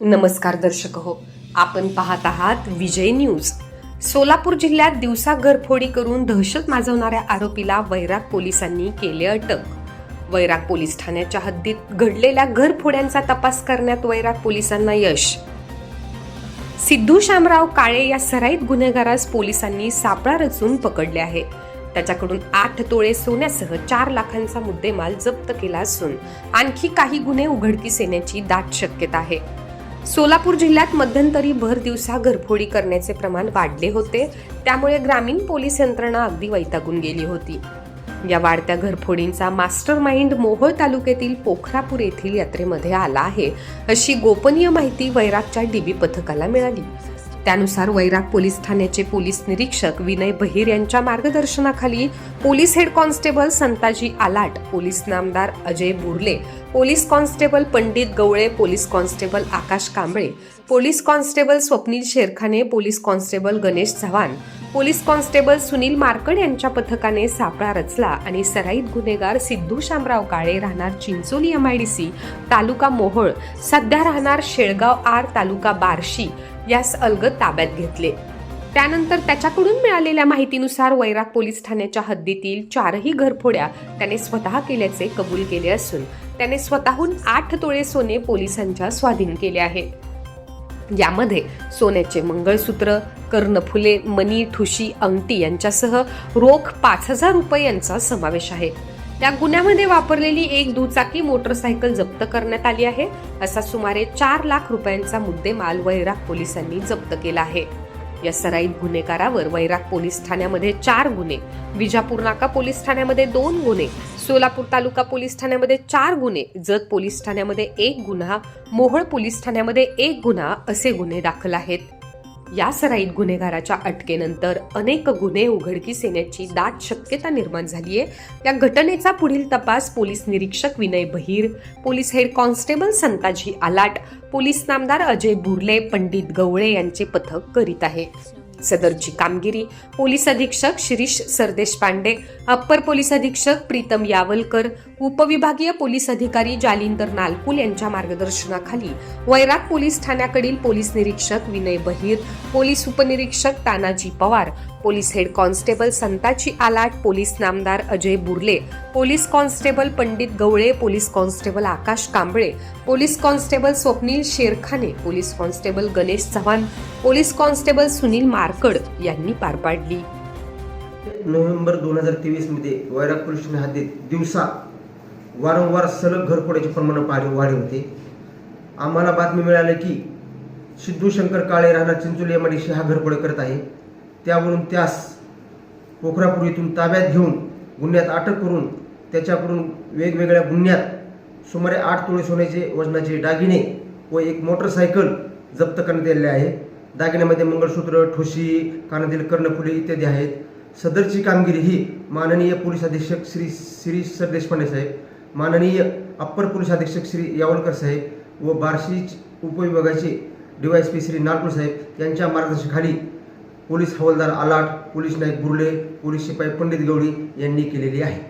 नमस्कार दर्शक हो. आपण पाहत आहात विजय न्यूज. सोलापूर जिल्ह्यात दिवसा घरफोडी करून दहशत माजवणाऱ्या आरोपीला वैराग पोलिसांनी केले अटक. वैराग पोलीस ठाण्याच्या हद्दीत घडलेल्या घरफोड्यांचा तपास करण्यात वैराग पोलिसांना यश. सिद्धू शामराव काळे या सराईत गुन्हेगारास पोलिसांनी सापळा रचून पकडले आहे. त्याच्याकडून आठ तोळे सोन्यासह चार लाखांचा मुद्देमाल जप्त केला असून आणखी काही गुन्हे उघडकीस येण्याची दाट शक्यता आहे. सोलापूर जिल्ह्यात मध्यंतरी भर दिवसा घरफोडी करण्याचे प्रमाण वाढले होते. त्यामुळे ग्रामीण पोलीस यंत्रणा अगदी वैतागून गेली होती. या वाढत्या घरफोडींचा मास्टर माइंड मोहोळ तालुक्यातील पोखरापूर येथील यात्रेमध्ये आला आहे अशी गोपनीय माहिती वैरागच्या डीबी पथकाला मिळाली. त्यानुसार वैराग पोलीस ठाण्याचे पोलीस निरीक्षक विनय बहिर यांच्या मार्गदर्शनाखाली police head constable Santaji Alat police नामदार Ajay Burle police constable Pandit Gawale police constable Akash Kamble police constable Swapnil Sherkhane police constable Ganesh Chavan police constable Sunil Markad यांच्या पथकाने सापळा रचला आणि सराईत गुन्हेगार सिद्धू शामराव काळे राहणार चिंचोली सी तालुका मोहोळ सध्या राहणार शेळगाव आर तालुका बार्शी यास अलगद ताब्यात घेतले. त्यानंतर त्याच्याकडून मिळालेल्या माहितीनुसार वैराग पोलीस ठाण्याच्या हद्दीतील चारही घरफोड्या त्याने स्वतः केल्याचे कबूल केले असून त्याने स्वतःहून आठ तोळे सोने पोलिसांच्या स्वाधीन केले आहे यामध्ये सोन्याचे मंगळसूत्र कर्णफुले मणी ठुशी अंगठी यांच्यासह रोख पाच हजार रुपये यांचा समावेश आहे. या गुन्ह्यामध्ये वापरलेली एक दुचाकी मोटरसायकल जप्त करण्यात आली आहे. असा सुमारे चार लाख रुपयांचा मुद्देमाल वैराग पोलिसांनी जप्त केला आहे. या सराईत गुन्हेगारावर वैराग पोलीस ठाण्यामध्ये चार गुन्हे. विजापूर नाका पोलीस ठाण्यामध्ये दोन गुन्हे. सोलापूर तालुका पोलीस ठाण्यामध्ये चार गुन्हे. जत पोलीस ठाण्यामध्ये एक गुन्हा मोहोळ पोलीस ठाण्यामध्ये एक गुन्हा असे गुन्हे दाखल आहेत. या सराईत गुन्हेगाराच्या अटकेनंतर अनेक गुन्हे उघडकीस येण्याची दाट शक्यता निर्माण झाली आहे या घटनेचा पुढील तपास पोलीस निरीक्षक Vinay Bahir police head constable Santaji Alat police नामदार अजय बुर्ले पंडित गवळे यांचे पथक करीत आहे. सदरची कामगिरी पोलीस अधीक्षक Shirish Sardeshpande upper police अधीक्षक प्रीतम यावलकर उपविभागीय पोलीस अधिकारी जालिंदर नालकुल यांच्या मार्गदर्शनाखाली वैराग पोलीस ठाण्याकडील पोलीस निरीक्षक विनय बहिर पोलीस उपनिरीक्षक Tanaji Pawar police head constable Santaji Alat police नामदार Ajay Burle police constable Pandit Gawale police constable Akash Kamble police constable Swapnil Sherkhane police constable Ganesh Chavan police constable Sunil Markad यांनी पार पाडली. November दोन हजार तेवीसमध्ये वैराग police हद्दीत दिवसा वारंवार सलग घरफोड्याचे प्रमाण वाढ वाढे होते. आम्हाला बातमी मिळाली की सिद्धू शंकर काळे राहणार चिंचोली एमआयडीसी हा घरफोडे करत आहे. त्यावरून त्यास पोखरापूर येथून ताब्यात घेऊन गुन्ह्यात अटक करून त्याच्याकडून वेगवेगळ्या गुन्ह्यात सुमारे आठ तोळे सोन्याचे वजनाचे दागिने व एक मोटरसायकल जप्त करण्यात आलेले आहे. दागिन्यामध्ये मंगळसूत्र ठोशी कानातील कर्णफुले इत्यादी आहेत. सदरची कामगिरी ही माननीय पोलीस अधीक्षक श्री श्री सरदेशपांडे साहेब माननीय अप्पर पोलीस अधीक्षक श्री यावलकर साहेब व बार्शी उपविभागाचे डीवायएसपी श्री नागपूर साहेब यांच्या मार्गदर्शनाखाली पोलीस हवालदार आलाट पोलीस नाईक बुर्ले पोलीस शिपाई पंडित गवळी यांनी केलेली आहे.